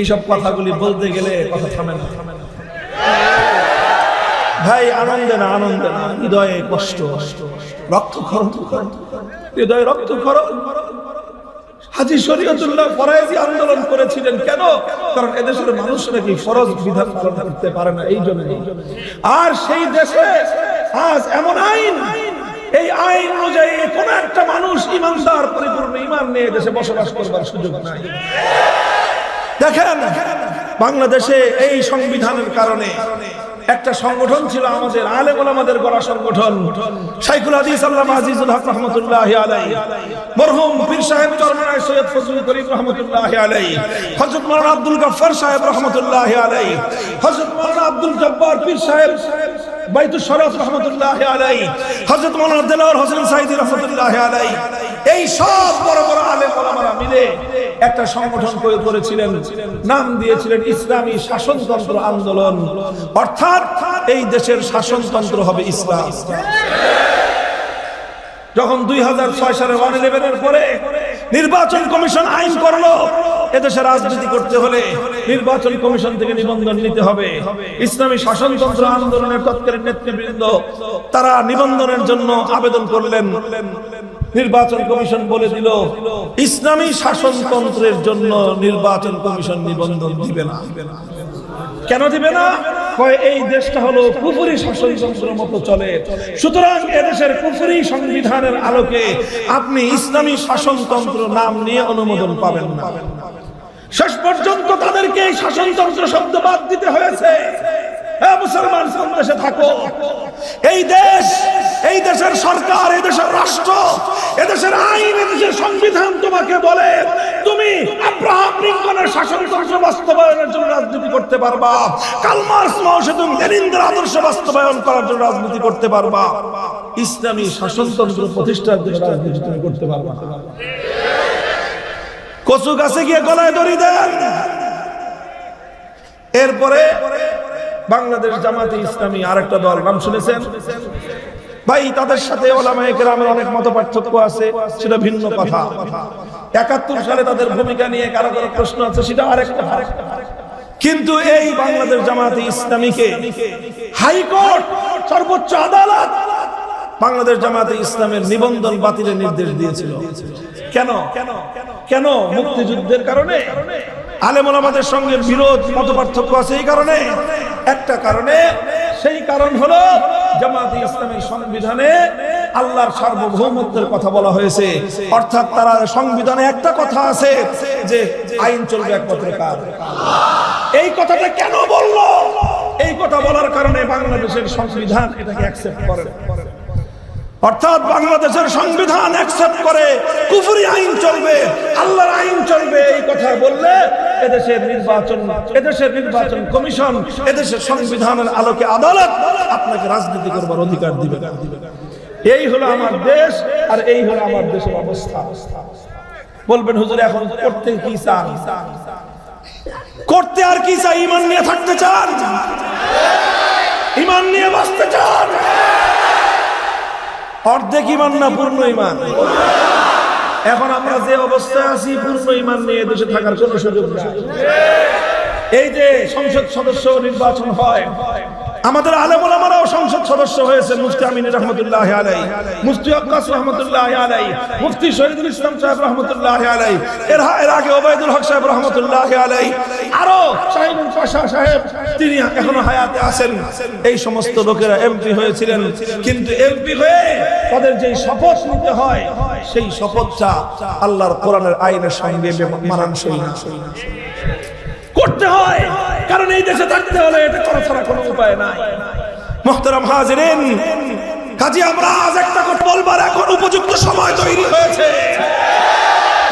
এইসব কথাগুলি বলতে গেলে কথা থামে না। ভাই, আনন্দে না আনন্দে না। হৃদয়ে কষ্ট। রক্ত খরণ হৃদয়ে রক্ত খরণ হাজি শরীয়তুল্লাহ আন্দোলন করেছিলেন কেন? কারণ এদেশের মানুষ নাকি ফরজ বিধান করতে পারে না, এই জন্য। আর সেই দেশে আজ এমন আইন, এই আইন অনুযায়ী কোন একটা মানুষ ইমানদার, পরিপূর্ণ ইমান নিয়ে দেশে বসবাস করবার সুযোগ নাই। দেখেন, বাংলাদেশে এই সংবিধানের কারণে একটা সংগঠন ছিল আমাদের আলেমুল আমাদের গড়া সংগঠন। শাইখুল হাদিস আল্লামা আজিজুল হক রহমতুল্লাহ আলাই মরহুম পীর সাহেব চরমনায় সৈয়দ ফজলুল করিম রহমতুল্লাহ আলাই হযরত মাওলানা আব্দুল গফফার সাহেব রহমতুল্লাহ আলাই হযরত মাওলানা আব্দুল জব্বার পীর সাহেব বাইতুল শরফ রহমতুল্লাহ আলাই হযরত মাওলানা দেলাওয়ার হোসেন সাইদি রহমতুল্লাহ আলাই এই সব বড় বড় আলেম ওলামারা মিলে একটা সংগঠন করে করেছিলেন নাম দিয়েছিলেন ইসলামী শাসনতন্ত্র আন্দোলন। অর্থাৎ এই দেশের শাসনতন্ত্র হবে ইসলাম। যখন দুই হাজার ছয় সালে ওয়ান ইলেভেনের পরে নির্বাচন কমিশন আইন করল এদেশে রাজনীতি করতে হলে নির্বাচন কমিশন থেকে নিবন্ধন নিতে হবে। ইসলামী শাসনতন্ত্র আন্দোলনের তৎকালীন নেতৃবৃন্দ, তারা নিবন্ধনের জন্য আবেদন করলেন। নির্বাচন কমিশন বলে দিল, ইসলামী শাসনতন্ত্রের জন্য নির্বাচন কমিশন নিবন্ধন দিবে না। কেন দিবে না? এই দেশটা হলো কুফুরি শাসনতন্ত্রের মতো চলে। সুতরাং এদেশের কুফুরি সংবিধানের আলোকে আপনি ইসলামী শাসনতন্ত্র নাম নিয়ে অনুমোদন পাবেন না। শেষ পর্যন্ত তাদেরকে এই শাসনতন্ত্র শব্দ বাদ দিতে হয়েছে। হ্যাঁ মুসলমান কোন দেশে থাকো। এই দেশ, এই দেশের সরকার, এই দেশের রাষ্ট্র এদেশের আইন এদেশের সংবিধান তোমাকে বলে, তুমি আব্রাহাম লিঙ্কনের বাস্তবায়নের জন্য রাজনীতি করতে পারবা। কালমার্স লেনিনদের আদর্শ বাস্তবায়ন করার জন্য রাজনীতি করতে পারবা। ইসলামী শাসনতন্ত্র প্রতিষ্ঠার জন্য রাজনীতি তুমি করতে পারবা। কচু গাছে গিয়ে গলায় দড়ি দেন। এরপরে বাংলাদেশ জামাতে ইসলামী আরেকটা দল, নাম শুনেছেন? ভাই, তাদের সাথে ওলামায়ে অনেক মত পার্থক্য আছে, সেটা ভিন্ন কথা। একাত্তর সালে তাদের ভূমিকা নিয়ে কারও কারও প্রশ্ন আছে, সেটা আরেকটা কিন্তু এই বাংলাদেশ জামাতে ইসলামীকে হাইকোর্ট, সর্বোচ্চ আদালত বাংলাদেশ জামাতে ইসলামের নিবন্ধন বাতিলের নির্দেশ দিয়েছিল। কেন? কেন? মুক্তিযুদ্ধের কারণে? আলেমন আমাদের সঙ্গে বিরোধ মত পার্থক্য আছে এই কারণে। একটা কারণে, সেই কারণ হলো জামাতে ইসলামী সংবিধানে আল্লাহর সার্বভৌমত্বের কথা বলা হয়েছে। অর্থাৎ তারা সংবিধানে একটা কথা আছে যে আইন চলবে একমাত্র কার এই কথাটা কেন বলল? এই কথা বলার কারণে বাংলাদেশের সংবিধান এটাকে অ্যাকসেপ্ট করে অর্থাৎ বাংলাদেশের সংবিধান অ্যাকসেপ্ট করে কুফরি আইন চলবে, আল্লাহর আইন চলবে, এই কথা বললে এদেশের নির্বাচন এদেশের নির্বাচন কমিশন, এদেশের সংবিধানের আলোকে আদালত আপনাকে রাজনীতি করবার অধিকার দিবে। এই হলো আমার দেশ আর এই হলো আমার দেশের অবস্থা। বলবেন, হুজুর, এখন করতে কি চান? করতে আর কি চাই? ইমান নিয়ে থাকতে চান? ইমান নিয়ে বাঁচতে চান? অর্ধেক ইমান না পূর্ণ ইমান এখন আমরা যে অবস্থায় আছি, পূর্ণ ইমান নিয়ে দেশে থাকার কোনো সুযোগ এই যে সংসদ সদস্য নির্বাচন হয় আমাদের আলেমুল আমারাও সংসদ সদস্য হয়েছে, মুফতি আমিন রহমতুল্লাহ আলাই মুফতি আব্বাস রহমতুল্লাহ আলাই মুফতি শহীদুল ইসলাম সাহেব রহমতুল্লাহ আলাই এর এর আগে ওবায়দুল হক সাহেব রহমতুল্লাহ আলাই আরও শাহিনুল পাশা সাহেব, তিনি এখনও হায়াতে আছেন। এই সমস্ত লোকেরা এমপি হয়েছিলেন, কিন্তু এমপি হয়ে তাদের যে শপথ নিতে হয়, সেই শপথটা আল্লাহর কোরআনের আইনের সঙ্গে মানানসই না। করতে হয়। কারণ এই দেশে থাকতে হলে এটা করা ছাড়া কোনো উপায় নাই। মোহতারাম হাজিরিন, কাজে আমরা আজ একটা কথা বলবার এখন উপযুক্ত সময় তৈরি হয়েছে।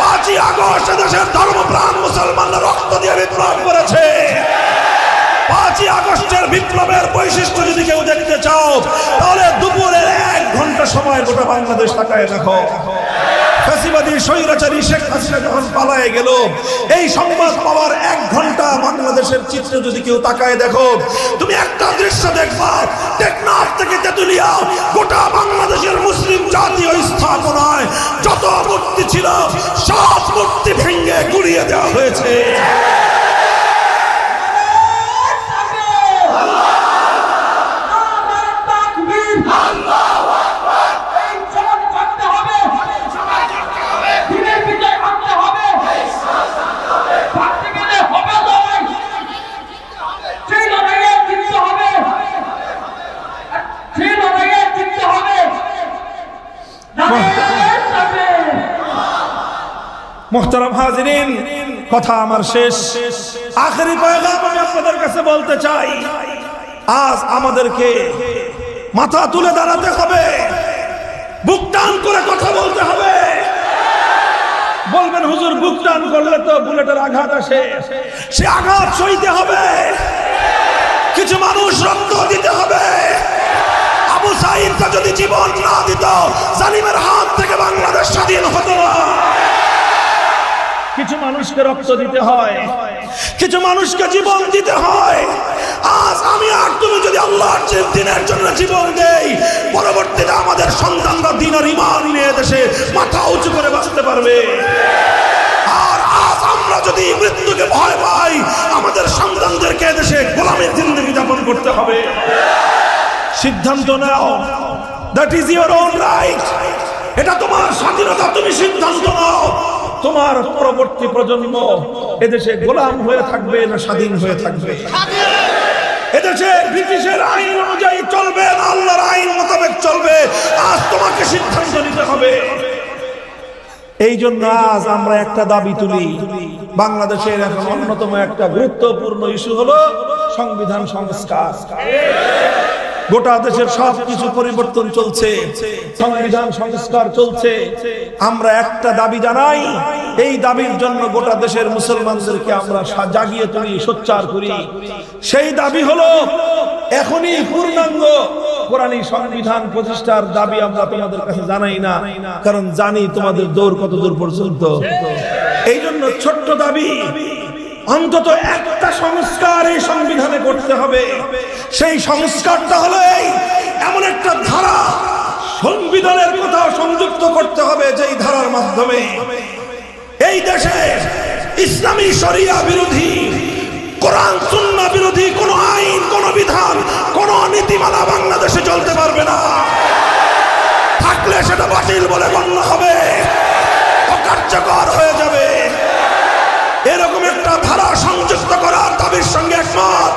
পাঁচই আগস্ট দেশের ধর্মপ্রাণ মুসলমানরা রক্ত দিয়ে বিপ্লব করেছে। পাঁচই আগস্টের বিপ্লবের বৈশিষ্ট্য যদি কেউ দেখতে চাও, তাহলে দুপুরের এক ঘণ্টা সময় গোটা বাংলাদেশ তাকায় দেখো। ফ্যাসিবাদী স্বৈরাচারী শেখ হাসিনা যখন পালায় গেল, এই সংবাদ পাওয়ার এক ঘণ্টা বাংলাদেশের চিত্র যদি কেউ তাকায় দেখো, তুমি একটা দৃশ্য দেখবা, টেকনাফ থেকে তেতুলিয়া, গোটা বাংলাদেশের মুসলিম জাতীয় স্থাপনায় যত মূর্তি ছিল, সব মূর্তি ভেঙে গুড়িয়ে দেওয়া হয়েছে। মোহতারাম হাজিরিন, কথা আমার শেষ। আখেরি পয়গাম আমি আপনাদের কাছে বলতে চাই, আজ আমাদেরকে মাথা তুলে দাঁড়াতে হবে, বুক টান করে কথা বলতে হবে। বলবেন, হুজুর, বুক টান করলে তো বুলেটের আঘাত আসে। সে আঘাত সইতে হবে। কিছু মানুষ রক্ত দিতে হবে। আবু সাইদটা যদি জীবন না দিত, জালিমের হাত থেকে বাংলাদেশ স্বাধীন হতো না। মানুষকে রক্ত দিতে হয়। কিছু মানুষকে জীবন দিতে হয়। আজ আমি আর তুমি যদি আল্লাহর দিনের জন্য জীবন দেই, পরবর্তীতে আমাদের সন্তানরা দিন আর ইমান নিয়ে দেশে মাথা উঁচু করে বাঁচতে পারবে। আর আজ আমরা যদি মৃত্যুকে ভয় পাই, আমাদের সন্তানদেরকে দেশে গোলামের জিন্দগি যাপন করতে হবে। সিদ্ধান্ত নাও। That is your own right এটা তোমার স্বাধীনতা, তুমি সিদ্ধান্ত নাও। তোমার পরবর্তী প্রজন্ম এদেশে গোলাম হয়ে থাকবে না স্বাধীন হয়ে থাকবে? এদেশে ব্রিটিশের আইন অনুযায়ী চলবে না, আল্লাহর আইন মোতাবেক চলবে। আজ তোমাকে নিতে হবে। এই জন্য আজ আমরা একটা দাবি তুলি। বাংলাদেশের অন্যতম একটা গুরুত্বপূর্ণ ইস্যু হলো সংবিধান সংস্কার। গোটা দেশের সব কিছু পরিবর্তন চলছে, সংবিধান সংস্কার চলছে। আমরা একটা দাবি জানাই, এই দাবির জন্য গোটা দেশের মুসলমানদেরকে আমরা জাগিয়ে তুলি, সোচ্চার করি। সেই দাবি হলো, এখনই পূর্ণাঙ্গ কোরআনী সংবিধান প্রতিষ্ঠার দাবি আমরা তোমাদের কাছে জানাই না, কারণ জানি তোমাদের দৌড় কত দূর পর্যন্ত। এই জন্য ছোট্ট দাবি অন্তত একটা সংস্কার এই সংবিধানে করতে হবে। সেই সংস্কারটা হলো এই, এমন একটা ধারা সংবিধানের কোথাও সংযুক্ত করতে হবে যেই ধারার মাধ্যমে। এই দেশে ইসলামী শরিয়া বিরোধী, কোরআন, সুন্নাহ বিরোধী, কোন আইন, কোন বিধান, কোন নীতিমালা বাংলাদেশে চলতে পারবে না। থাকলে সেটা বাতিল বলে গণ্য হবে। অকার্যকর হয়ে যাবে। এরকম একটা ধারা সংযুক্ত করার দাবির সঙ্গে একমত।